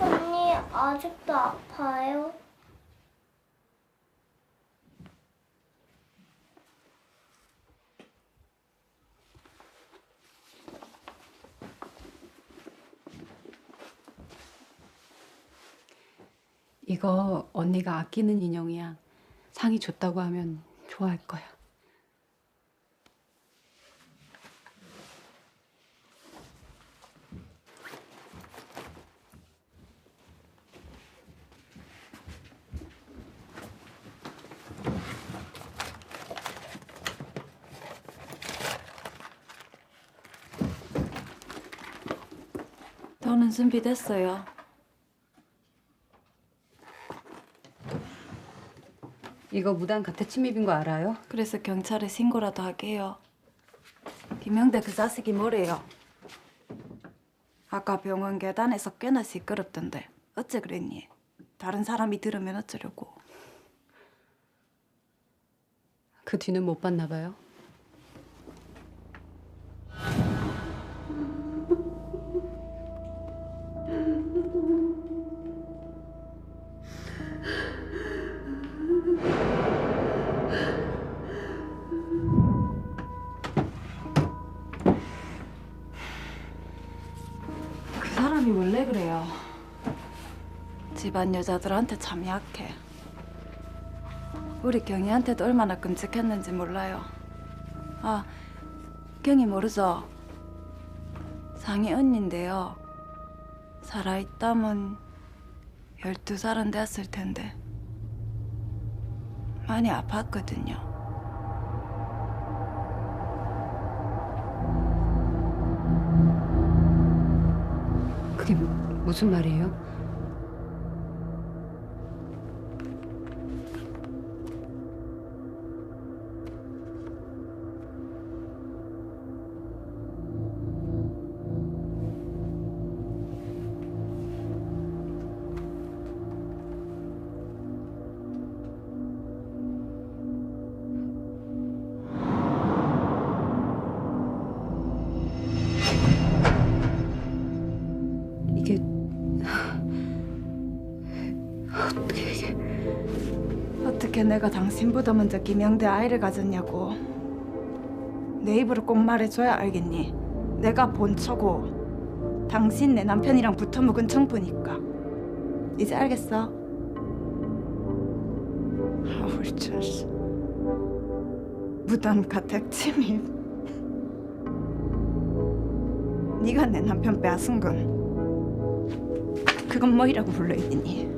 언니 아직도 아파요? 이거 언니가 아끼는 인형이야. 상이 줬다고 하면 좋아할 거야. 돈은 준비됐어요. 이거 무단 가태 침입인 거 알아요? 그래서 경찰에 신고라도 할게요. 김영대 그 자식이 뭐래요? 아까 병원 계단에서 꽤나 시끄럽던데 어째 그랬니? 다른 사람이 들으면 어쩌려고? 그 뒤는 못 봤나 봐요. 사람이 원래 그래요. 집안 여자들한테 참 약해. 우리 경이한테도 얼마나 끔찍했는지 몰라요. 아, 경이 모르죠? 상이 언니인데요. 살아있다면 12살은 됐을 텐데. 많이 아팠거든요. 무- 무슨 말이에요? 내가 당신보다 먼저 김영대 아이를 가졌냐고. 내 입으로 꼭 말해줘야 알겠니? 내가 본처고 당신 내 남편이랑 붙어먹은 청부니까. 이제 알겠어? 아우 참. 무단 가택 침입. 네가 내 남편 빼앗은 건 그건 뭐이라고 불러있니?